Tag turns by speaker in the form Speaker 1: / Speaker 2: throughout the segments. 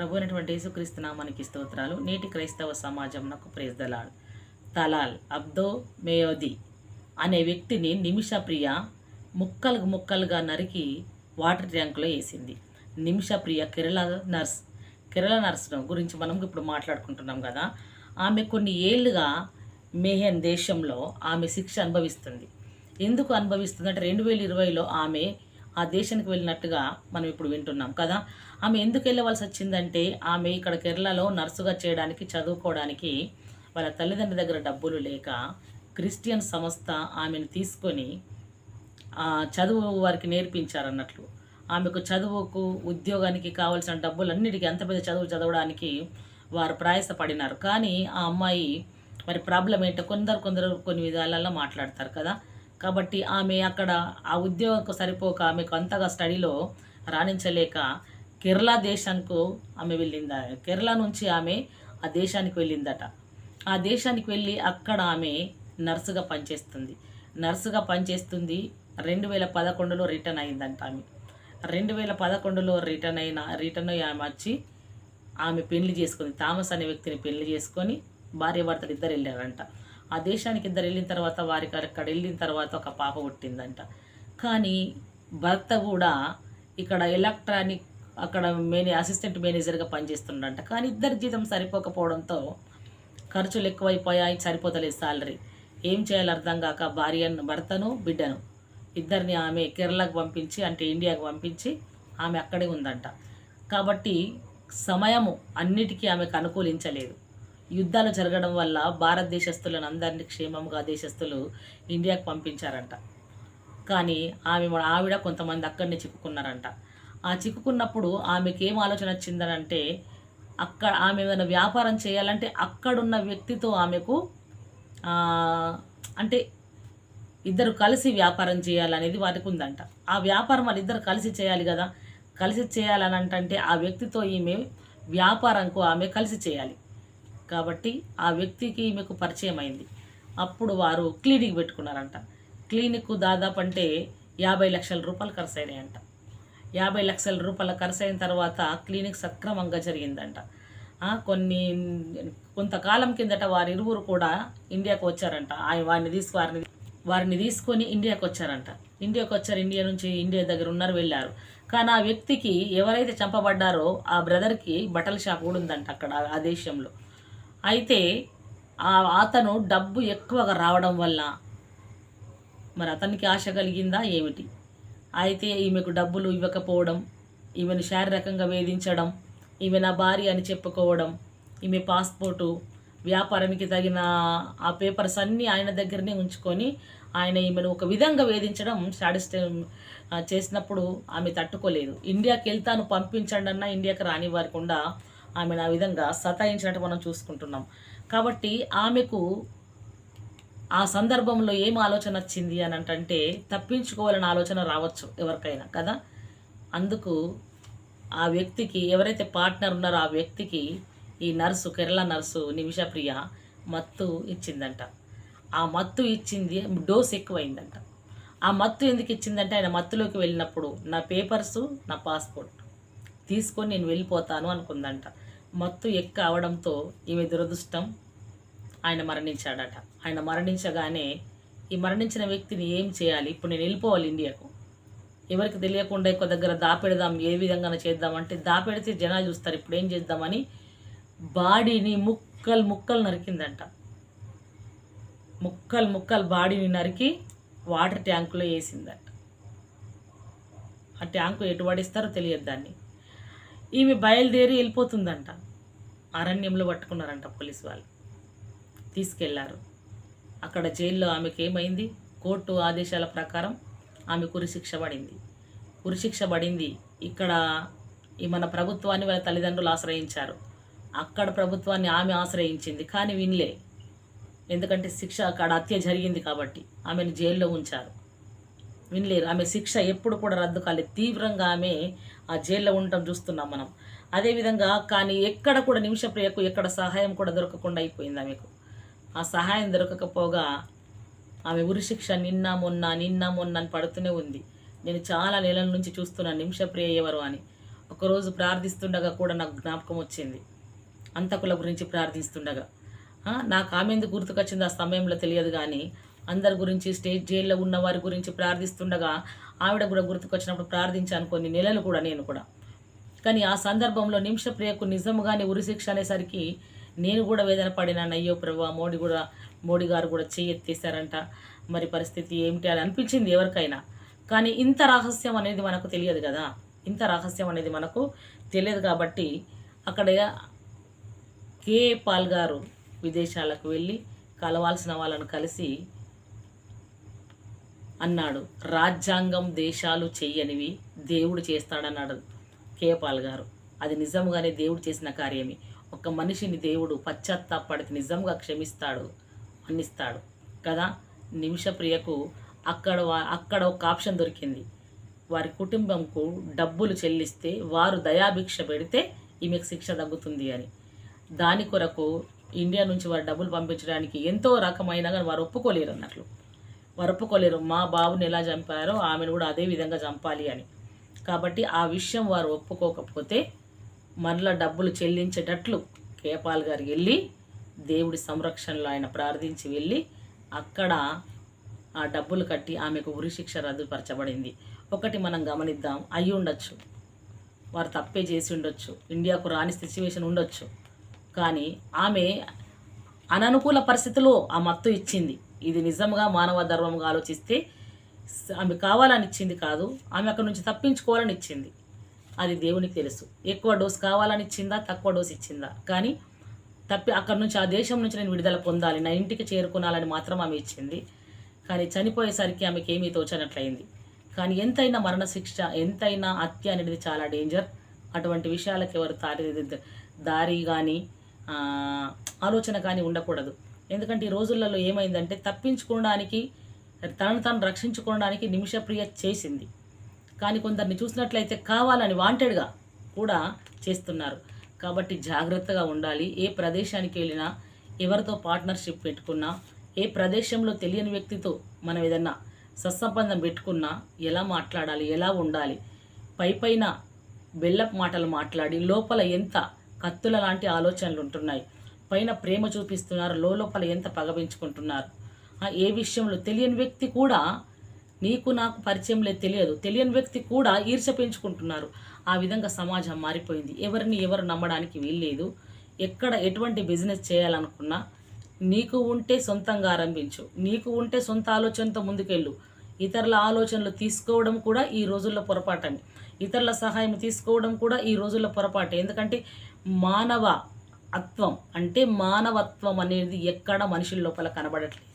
Speaker 1: ప్రభు అయినటువంటి యేసుక్రీస్తు నామానికి స్తోత్రాలు. నేటి క్రైస్తవ సమాజంలో ప్రేజ్దలాడు తలాల్ అబ్దో మేయోది అనే వ్యక్తిని నిమిషప్రియ ముక్కలు ముక్కలుగా నరికి వాటర్ ట్యాంకులో వేసింది. నిమిషప్రియ కేరళ నర్స్ కేరళ నర్స్ గురించి మనం ఇప్పుడు మాట్లాడుకుంటున్నాం కదా. ఆమె కొన్ని ఏళ్ళుగా మేహన్ దేశంలో ఆమె శిక్ష అనుభవిస్తుంది. ఎందుకు అనుభవిస్తుంది అంటే రెండు వేల ఇరవైలో ఆమె ఆ దేశానికి వెళ్ళినట్టుగా మనం ఇప్పుడు వింటున్నాం కదా? ఆమె ఎందుకు వెళ్ళవలసి వచ్చిందంటే ఆమె ఇక్కడ కేరళలో నర్సుగా చేయడానికి చదువుకోవడానికి వాళ్ళ తల్లిదండ్రుల దగ్గర డబ్బులు లేక క్రిస్టియన్ సంస్థ ఆమెను తీసుకొని చదువు వారికి నేర్పించారన్నట్లు. ఆమెకు చదువుకు ఉద్యోగానికి కావాల్సిన డబ్బులన్నిటికీ అంత పెద్ద చదువు చదవడానికి వారు ప్రయాసపడినారు. కానీ ఆ అమ్మాయి మరి ప్రాబ్లం ఏంటో కొందరు కొందరు కొన్ని విధాలలో మాట్లాడతారు కదా? కాబట్టి ఆమె అక్కడ ఆ ఉద్యోగంకు సరిపోక ఆమెకు అంతగా స్టడీలో రాణించలేక కేరళ దేశానికి ఆమె వెళ్ళింద? కేరళ నుంచి ఆమె ఆ దేశానికి వెళ్ళిందట. ఆ దేశానికి వెళ్ళి అక్కడ ఆమె నర్సుగా పనిచేస్తుంది. నర్సుగా పనిచేస్తుంది. రెండు వేల పదకొండులో రిటర్న్ అయిందంట ఆమె. రెండు వేల పదకొండులో రిటర్న్ అయిన రిటర్న్ అయ్యి ఆమె వచ్చి ఆమె పెళ్ళి చేసుకుంది. థామస్ అనే వ్యక్తిని పెళ్ళి చేసుకొని భార్య భర్తలు ఇద్దరు వెళ్ళారంట. ఆ దేశానికి ఇద్దరు వెళ్ళిన తర్వాత వారికి అక్కడ వెళ్ళిన తర్వాత ఒక పాప పుట్టిందంట. కానీ భర్త కూడా ఇక్కడ ఎలక్ట్రానిక్ అక్కడ మేనే అసిస్టెంట్ మేనేజర్గా పనిచేస్తుండంట. కానీ ఇద్దరి జీతం సరిపోకపోవడంతో ఖర్చులు ఎక్కువైపోయాయి సరిపోతలేదు సాలరీ. ఏం చేయాలో అర్థం కాక భార్యను భర్తను బిడ్డను ఇద్దరిని ఆమె కేరళకు పంపించి అంటే ఇండియాకు పంపించి ఆమె అక్కడే ఉందంట. కాబట్టి సమయము అన్నిటికీ ఆమెకు అనుకూలించలేదు. యుద్ధాలు జరగడం వల్ల భారతదేశస్తులను అందరినీ క్షేమంగా దేశస్తులు ఇండియాకు పంపించారంట. కానీ ఆమె ఆవిడ కొంతమంది అక్కడనే చిక్కుకున్నారంట. ఆ చిక్కుకున్నప్పుడు ఆమెకి ఏం ఆలోచన వచ్చిందనంటే అక్కడ ఆమె ఏమైనా వ్యాపారం చేయాలంటే అక్కడున్న వ్యక్తితో ఆమెకు అంటే ఇద్దరు కలిసి వ్యాపారం చేయాలనేది వారికి ఉందంట ఆ వ్యాపారం వాళ్ళిద్దరు కలిసి చేయాలి కదా. కలిసి చేయాలని అంటే ఆ వ్యక్తితో ఈమె వ్యాపారంకు ఆమె కలిసి చేయాలి. కాబట్టి ఆ వ్యక్తికి ఈమెకు పరిచయం అయింది. అప్పుడు వారు క్లినిక్ పెట్టుకున్నారంట. క్లినిక్ దాదాపు అంటే యాభై లక్షల రూపాయలు ఖర్చు అయినాయంట యాభై లక్షల రూపాయల ఖర్చు అయిన తర్వాత క్లినిక్ సక్రమంగా జరిగిందంట. కొన్ని కొంతకాలం కిందట వారి ఇరువురు కూడా ఇండియాకు వచ్చారంట. ఆయన వారిని తీసుకు వారిని వారిని తీసుకొని ఇండియాకు వచ్చారంట. ఇండియాకు వచ్చారు. ఇండియా నుంచి ఇండియా దగ్గర ఉన్నారు వెళ్ళారు. కానీ ఆ వ్యక్తికి ఎవరైతే చంపబడ్డారో ఆ బ్రదర్కి బట్టల షాప్ కూడా ఉందంట అక్కడ ఆ దేశంలో. అయితే అతను డబ్బు ఎక్కువగా రావడం వల్ల మరి అతనికి ఆశ కలిగిందా ఏమిటి? అయితే ఈమెకు డబ్బులు ఇవ్వకపోవడం ఈమెను శారీరకంగా వేధించడం ఈమె నా భార్య అని చెప్పుకోవడం ఈమె పాస్పోర్టు వ్యాపారానికి తగిన ఆ పేపర్స్ అన్నీ ఆయన దగ్గరనే ఉంచుకొని ఆయన ఈమెను ఒక విధంగా వేధించడం సాడిస్ట్ చేసినప్పుడు ఆమె తట్టుకోలేదు. ఇండియాకి వెళ్తాను పంపించండి అన్న ఇండియాకి రానివ్వకుండా ఆమెను ఆ విధంగా సతాయించినట్టు మనం చూసుకుంటున్నాం. కాబట్టి ఆమెకు ఆ సందర్భంలో ఏం ఆలోచన వచ్చింది అని అంటే తప్పించుకోవాలని ఆలోచన రావచ్చు ఎవరికైనా కదా? అందుకు ఆ వ్యక్తికి ఎవరైతే పార్ట్నర్ ఉన్నారో ఆ వ్యక్తికి ఈ నర్సు కేరళ నర్సు నిమిషప్రియ మత్తు ఇచ్చిందంట. ఆ మత్తు ఇచ్చింది డోస్ ఎక్కువైందంట. ఆ మత్తు ఎందుకు ఇచ్చిందంటే ఆయన మత్తులోకి వెళ్ళినప్పుడు నా పేపర్సు నా పాస్పోర్ట్. తీసుకొని నేను వెళ్ళిపోతాను అనుకుందంట. మత్తు ఎక్క అవడంతో ఈమె దురదృష్టం ఆయన మరణించాడట. ఆయన మరణించగానే ఈ మరణించిన వ్యక్తిని ఏం చేయాలి? ఇప్పుడు నేను వెళ్ళిపోవాలి ఇండియాకు. ఎవరికి తెలియకుండా ఎక్కువ దగ్గర దాపెడదాం ఏ విధంగా చేద్దాం అంటే దాపెడితే జనాలు చూస్తారు ఇప్పుడు ఏం చేద్దామని బాడీని ముక్కలు ముక్కలు నరికిందంట. ముక్కలు ముక్కలు బాడీని నరికి వాటర్ ట్యాంకులో వేసిందంట. ఆ ట్యాంకు ఎటు పడిస్తారో తెలియదు దాన్ని. ఈమె బయలుదేరి వెళ్ళిపోతుందంట. అరణ్యంలో పట్టుకున్నారంట పోలీసు వాళ్ళు. తీసుకెళ్ళారు. అక్కడ జైల్లో ఆమెకి ఏమైంది? కోర్టు ఆదేశాల ప్రకారం ఆమె ఉరిశిక్ష పడింది. ఉరిశిక్ష పడింది. ఇక్కడ ఈ మన ప్రభుత్వాన్ని వాళ్ళ తల్లిదండ్రులు ఆశ్రయించారు. అక్కడ ప్రభుత్వాన్ని ఆమె ఆశ్రయించింది కానీ వినలే. ఎందుకంటే శిక్ష అక్కడ హత్య జరిగింది కాబట్టి ఆమెను జైల్లో ఉంచారు. వినలేరు. ఆమె శిక్ష ఎప్పుడు కూడా రద్దు కాలేదు. తీవ్రంగా ఆమె ఆ జైల్లో ఉండటం చూస్తున్నాం మనం. అదేవిధంగా కానీ ఎక్కడ కూడా నిమిషప్రియకు ఎక్కడ సహాయం కూడా దొరకకుండా అయిపోయింది ఆమెకు. ఆ సహాయం దొరకకపోగా ఆమె ఉరిశిక్ష నిన్న మొన్న నిన్న మొన్న అని పడుతూనే ఉంది. నేను చాలా నెలల నుంచి చూస్తున్నాను నిమిషప్రియ ఎవరు అని. ఒకరోజు ప్రార్థిస్తుండగా కూడా నాకు జ్ఞాపకం వచ్చింది. అంతకుల గురించి ప్రార్థిస్తుండగా. నాకు ఆమె ఎందుకు గుర్తుకొచ్చింది ఆ సమయంలో తెలియదు కానీ అందరి గురించి స్టేట్ జైల్లో ఉన్న వారి గురించి ప్రార్థిస్తుండగా ఆవిడ కూడా గుర్తుకొచ్చినప్పుడు ప్రార్థించాను కొన్ని నెలలు కూడా నేను కూడా. కానీ ఆ సందర్భంలో నిమిషప్రియకు నిజముగానే ఉరిశిక్ష అనేసరికి నేను కూడా వేదన పడినాను. అయ్యో ప్రభు మోడీ కూడా మోడీ గారు కూడా చేయెత్తేసారంట మరి పరిస్థితి ఏమిటి అని అనిపించింది ఎవరికైనా. కానీ ఇంత రహస్యం అనేది మనకు తెలియదు కదా. ఇంత రహస్యం అనేది మనకు తెలియదు కాబట్టి అక్కడ కే పాల్ గారు విదేశాలకు వెళ్ళి కలవాల్సిన వాళ్ళను కలిసి అన్నాడు. రాజ్యాంగం దేశాలు చెయ్యనివి దేవుడు చేస్తాడన్నాడు కేపాల్ గారు. అది నిజంగానే దేవుడు చేసిన కార్యమే. ఒక మనిషిని దేవుడు పశ్చాత్తాపడితే నిజంగా క్షమిస్తాడు మన్నిస్తాడు. కదా? నిమిషప్రియకు అక్కడ వా- అక్కడ ఒక ఆప్షన్ దొరికింది. వారి కుటుంబంకు డబ్బులు చెల్లిస్తే వారు దయాభిక్ష పెడితే ఈమెకు శిక్ష తగ్గుతుంది అని. దాని కొరకు ఇండియా నుంచి వారు డబ్బులు పంపించడానికి ఎంతో రకమైన కానీ వారు ఒప్పుకోలేరు అన్నట్లు మరపుకోలేరు మా బాబుని ఎలా చంపారో ఆమెను కూడా అదే విధంగా చంపాలి అని. కాబట్టి ఆ విషయం వారు ఒప్పుకోకపోతే మరలా డబ్బులు చెల్లించేటట్లు కేపాల్ గారు వెళ్ళి దేవుడి సంరక్షణలో ఆయన ప్రార్థించి వెళ్ళి అక్కడ ఆ డబ్బులు కట్టి ఆమెకు ఉరిశిక్ష రద్దుపరచబడింది. ఒకటి మనం గమనిద్దాం. అయి ఉండొచ్చు. వారు తప్పే చేసి ఉండొచ్చు. ఇండియాకు రాని సిచ్యువేషన్ ఉండొచ్చు. కానీ ఆమె అననుకూల పరిస్థితిలో ఆ మత్తు ఇచ్చింది. ఇది నిజంగా మానవ ధర్మంగా ఆలోచిస్తే ఆమె కావాలని ఇచ్చింది కాదు ఆమె అక్కడ నుంచి తప్పించుకోవాలని ఇచ్చింది. అది దేవునికి తెలుసు. ఎక్కువ డోస్ కావాలని ఇచ్చిందా తక్కువ డోస్ ఇచ్చిందా? కానీ తప్పి అక్కడ నుంచి ఆ దేశం నుంచి నేను విడుదల పొందాలి నా ఇంటికి చేరుకోనాలని మాత్రం ఆమె ఇచ్చింది. కానీ చనిపోయేసరికి ఆమెకి ఏమీ తోచనట్లయింది. కానీ ఎంతైనా మరణశిక్ష ఎంతైనా హత్య అనేది చాలా డేంజర్. అటువంటి విషయాలకు ఎవరు దారి దారి కానీ ఆలోచన కానీ ఉండకూడదు. ఎందుకంటే ఈ రోజులలో ఏమైందంటే తప్పించుకోవడానికి తనను తాను రక్షించుకోవడానికి నిమిషప్రియ చేసింది. కానీ కొందరిని చూసినట్లయితే కావాలని వాంటెడ్గా కూడా చేస్తున్నారు. కాబట్టి జాగ్రత్తగా ఉండాలి. ఏ ప్రదేశానికి వెళ్ళినా ఎవరితో పార్ట్నర్షిప్ పెట్టుకున్నా ఏ ప్రదేశంలో తెలియని వ్యక్తితో మనం ఏదన్నా సత్సంబంధం పెట్టుకున్నా ఎలా మాట్లాడాలి ఎలా ఉండాలి పై పైన బెల్లపు మాటలు మాట్లాడి లోపల ఎంత కత్తుల లాంటి ఆలోచనలు ఉంటున్నాయి. పైన ప్రేమ చూపిస్తున్నారు లోపల ఎంత పగబించుకుంటున్నారు ఆ, ఏ విషయంలో? తెలియని వ్యక్తి కూడా నీకు నాకు పరిచయం లేదు తెలియదు. తెలియని వ్యక్తి కూడా ఈర్ష పెంచుకుంటున్నారు. ఆ విధంగా సమాజం మారిపోయింది. ఎవరిని ఎవరు నమ్మడానికి వీల్లేదు. ఎక్కడ ఎటువంటి బిజినెస్ చేయాలనుకున్నా నీకు ఉంటే సొంతంగా ఆరంభించు. నీకు ఉంటే సొంత ఆలోచనతో ముందుకెళ్ళు. ఇతరుల ఆలోచనలు తీసుకోవడం కూడా ఈ రోజుల్లో పొరపాటని. ఇతరుల సహాయం తీసుకోవడం కూడా ఈ రోజుల్లో పొరపాటే. ఎందుకంటే మానవ అత్వం అంటే మానవత్వం అనేది ఎక్కడ మనుషుల లోపల కనబడట్లేదు.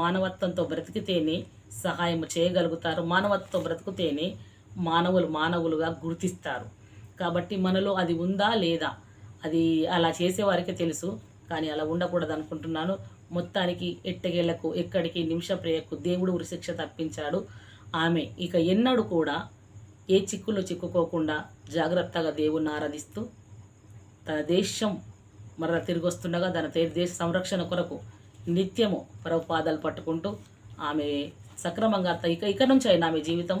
Speaker 1: మానవత్వంతో బ్రతికితేనే సహాయం చేయగలుగుతారు. మానవత్వం బ్రతికితేనే మానవులు మానవులుగా గుర్తిస్తారు. కాబట్టి మనలో అది ఉందా లేదా? అది అలా చేసేవారికే తెలుసు. కానీ అలా ఉండకూడదు అనుకుంటున్నాను మొత్తానికి ఎట్టగేళ్ళకు ఎక్కడికి నిమిషప్రియకు దేవుడు ఉరిశిక్ష తప్పించాడు. ఆమె ఇక ఎన్నడూ కూడా ఏ చిక్కులో చిక్కుకోకుండా జాగ్రత్తగా దేవుణ్ణి ఆరాధిస్తూ తన దేశం మరల తిరిగి వస్తుండగా తన తే- దేశ సంరక్షణ కొరకు నిత్యము ప్రభు పాదాలు పట్టుకుంటూ ఆమె సక్రమంగా ఇక ఇక నుంచి అయినా ఆమె జీవితం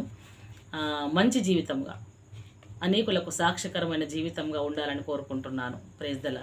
Speaker 1: మంచి జీవితంగా అనేకులకు సాక్ష్యకరమైన జీవితంగా ఉండాలని కోరుకుంటున్నాను. ప్రేజ్దలా